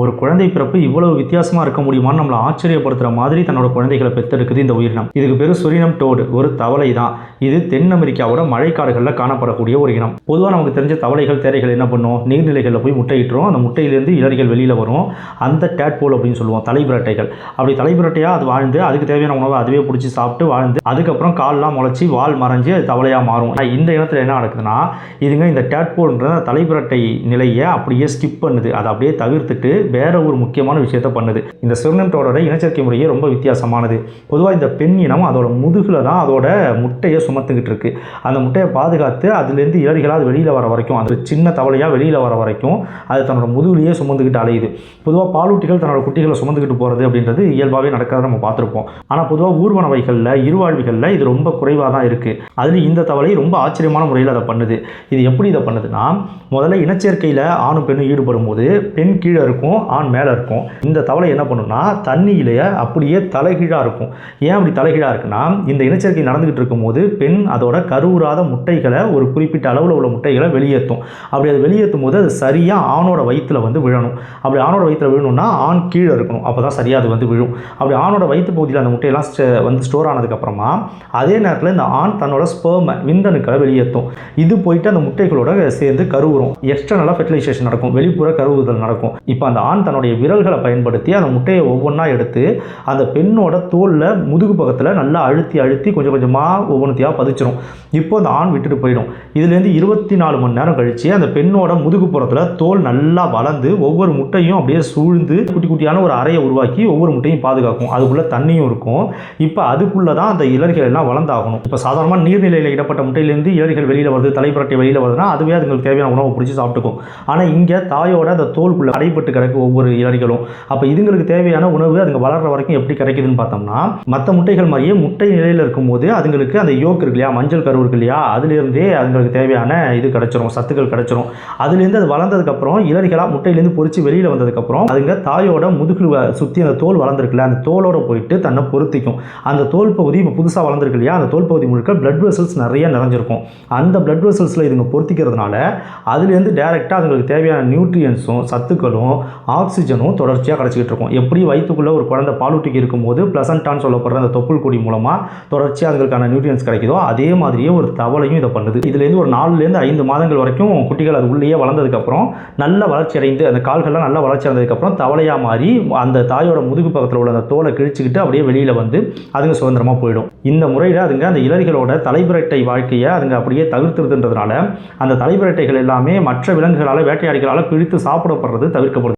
ஒரு குழந்தை பிறப்பு இவ்வளவு வித்தியாசமாக இருக்க முடியுமான்னு நம்மளை ஆச்சரியப்படுத்துகிற மாதிரி தன்னோட குழந்தைகளை பெற்றெடுக்குது இந்த உயிரினம். இதுக்கு பேர் சுரினம் டோடு ஒரு தவளை தான் இது தென் அமெரிக்காவோட மழைக்காடுகளில் காணப்படக்கூடிய ஒரு இனம். பொதுவாக நமக்கு தெரிஞ்ச தவளைகள் தேரைகள் என்ன பண்ணும்? நீர்நிலைகளில் போய் முட்டையிட்டுரும். அந்த முட்டையிலேருந்து இளறிகள் வெளியில் வரும். அந்த டேட்போல் அப்படின்னு சொல்லுவோம் தலைபிரட்டைகள். அப்படி தலைபிரட்டையாக அது வாழ்ந்து அதுக்கு தேவையான உணவை அதுவே பிடிச்சி சாப்பிட்டு வாழ்ந்து அதுக்கப்புறம் கால்லாம் முளைச்சி வால் மறைஞ்சு அது தவளையாக மாறும். இந்த இனத்தில் என்ன நடக்குதுன்னா இதுங்க இந்த டேட்போல்ன்ற தலைபிரட்டை நிலையை அப்படியே ஸ்கிப் பண்ணுது. அதை அப்படியே தவிர்த்துட்டு வேற ஒரு முக்கியமான விஷயத்த பண்ணுது. இந்த சுர்ணம்டோட இனச்சேர்க்கை முறையே ரொம்ப வித்தியாசமானது. பொதுவாக இந்த பெண் இனம் அதோட முதுகில் தான் அதோட முட்டையை சுமத்துக்கிட்டு இருக்கு. அந்த முட்டையை பாதுகாத்து அதுலேருந்து இளறிகளாக அது வெளியில் வர வரைக்கும் அது சின்ன தவளையாக வெளியில் வர வரைக்கும் அது தன்னோட முதுகுலையே சுமந்துக்கிட்டு அலையுது. பொதுவாக பாலூட்டிகள் தன்னோட குட்டிகளை சுமந்துக்கிட்டு போகிறது அப்படின்றது இயல்பாகவே நடக்கிறத நம்ம பார்த்துருப்போம். ஆனால் பொதுவாக ஊர்வனவைகளில் இருவாழ்விகளில் இது ரொம்ப குறைவாக தான் இருக்குது அதில் இந்த தவளை ரொம்ப ஆச்சரியமான முறையில் அதை பண்ணுது. இது எப்படி இதை பண்ணுதுன்னா முதல்ல இனச்சேர்க்கையில் ஆணும் பெண்ணும் ஈடுபடும் போது பெண் கீழே இருக்கும் ஆண் மேலே இருக்கும். இந்த தவளை என்ன பண்ணுன்னா தண்ணியிலேயே அப்படியே தலைகீழாக இருக்கும். ஏன் அப்படி தலைகீழாக இருக்குன்னா இந்த இனச்சேர்க்கை நடந்துகிட்டு இருக்கும்போது பெண் அதோட கருவுறாத முட்டைகளை ஒரு குறிப்பிட்ட அளவில் உள்ள முட்டைகளை வெளியேற்றும். அப்படி அதை வெளியேற்றும் போது அது சரியாக ஆணோட வயிற்றில் வந்து விழணும். அப்படி ஆணோட வயிற்றில் விழணும்னா ஆண் கீழே இருக்கணும். அப்போ தான் சரியாக அது வந்து விழும். அப்படி ஆணோட வயிற்று பகுதியில் அந்த முட்டையெல்லாம் வந்து ஸ்டோர் ஆனதுக்கப்புறமா அதே நேரத்தில் இந்த ஆண் தன்னோட ஸ்பெர்மை விந்தணுக்களை வெளியேற்றும். இது போயிட்டு அந்த முட்டைகளோட சேர்ந்து கருவுறும். எக்ஸ்டர்னலாக ஃபெர்டிலைசேஷன் நடக்கும். வெளிப்புற கருவுதல் நடக்கும். இப்போ அந்த ஆண் தன்னுடைய விரல்களை பயன்படுத்தி அந்த முட்டையை ஒவ்வொன்றா எடுத்து அந்த பெண்ணோட தோலில் முதுகு பக்கத்தில் நல்லா அழுத்தி அழுத்தி கொஞ்சம் கொஞ்சமாக ஒவ்வொன்றுத்தையாக பதிச்சிடும் இப்போ அந்த ஆண் விட்டுட்டு போயிடும். இதுலேருந்து இருபத்தி நாலு மணி நேரம் கழித்து அந்த பெண்ணோட முதுகு புறத்தில் தோல் நல்லா வளர்ந்து ஒவ்வொரு முட்டையும் அப்படியே சூழ்ந்து குட்டி குட்டியான ஒரு அறையை உருவாக்கி ஒவ்வொரு முட்டையும் பாதுகாக்கும். அதுக்குள்ளே தண்ணியும் இருக்கும். இப்போ அதுக்குள்ளே தான் அந்த இலர்கள் எல்லாம் வளர்ந்தாகணும். இப்போ சாதாரணமாக நீர்நிலையில் இடப்பட்ட முட்டையிலேருந்து இலர்கள் வெளியில் வருது தலைப்புரட்டை வெளியில் வருதுன்னா அதுவே அதுங்களுக்கு தேவையான உணவு பிடிச்சி சாப்பிட்டுக்கும். ஆனால் இங்கே தாயோட அந்த தோலுக்குள்ளே அடைபட்டு கிடக்கு ஒவ்வொரு இலர்களும் அப்போ இதுங்களுக்கு தேவையான உணவு அதுங்க வளர்ற வரைக்கும் எப்படி கிடைக்குதுன்னு பார்த்தோம்னா மற்ற முட்டைகள் மாதிரியே முட்டை நிலையில் இருக்கும்போது அதுங்களுக்கு அந்த யோக் இருக்கு இல்லையா மஞ்சள் கரு இருக்கு இல்லையா அதுலேருந்தே அதுங்களுக்கு தேவையான இது கிடைச்சிரும் சத்துக்கள் கிடைச்சிரும். அதுலேருந்து அது வளர்ந்ததுக்கப்புறம் இலரிகளாக முட்டையிலேருந்து பொறிச்சு வெளியில் வந்ததுக்கப்புறம் அதுங்க தாயோட முதுகு சுற்றி அந்த தோல் வளர்ந்துருக்குல்ல அந்த தோலோட போயிட்டு தன்னை பொருத்திக்கும். அந்த தோல் பகுதி இப்போ புதுசாக வளர்ந்துருக்கு இல்லையா அந்த தோல் பகுதி முழுக்க பிளட் வெசல்ஸ் நிறைய நிறைஞ்சிருக்கும். அந்த பிளட் வெசல்ஸில் இதுங்க பொருத்திக்கிறதுனால அதுலேருந்து டேரெக்டாக அதுங்களுக்கு தேவையான நியூட்ரியன்ஸும் சத்துக்களும் ஆக்சிஜனும் தொடர்ச்சியாக கிடச்சிக்கிட்டு இருக்கும். எப்படி வயிற்றுக்குள்ளே ஒரு குழந்தை பாலூட்டிக்கு இருக்கும்போது ப்ளசண்டான்னு சொல்லப்படுற அந்த தொப்புள் கொடி மூலமாக தொடர்ச்சியாக அதுங்களுக்கான நியூட்ரியன்ஸ் கிடைக்குதோ அதே மாதிரியே ஒரு தவளையும் இதை பண்ணுது. இதுலேருந்து ஒரு நாலுலேருந்து ஐந்து மாதங்கள் வரைக்கும் குட்டிகள் அது உள்ளேயே வளர்ந்ததுக்கப்புறம் நல்ல வளர்ச்சி அடைந்து அந்த கால்கள்லாம் நல்ல வளர்ச்சி அடைந்ததுக்கப்புறம் தவளையாக மாறி அந்த தாயோட முதுகு பக்கத்தில் உள்ள அந்த தோலை கிழிச்சிக்கிட்டு அப்படியே வெளியில் வந்து அதுங்க சுதந்திரமாக போயிடும். இந்த முறையில் அதுங்க அந்த இளறிகளோட தலைபிரட்டை வாழ்க்கையை அதுங்க அப்படியே தவிர்த்துறதுன்றதுனால அந்த தலைபிரட்டைகள் எல்லாமே மற்ற விலங்குகளால் வேட்டையாடிகளால் பிடித்து சாப்பிடப்படுறது தவிர்க்கப்படுது.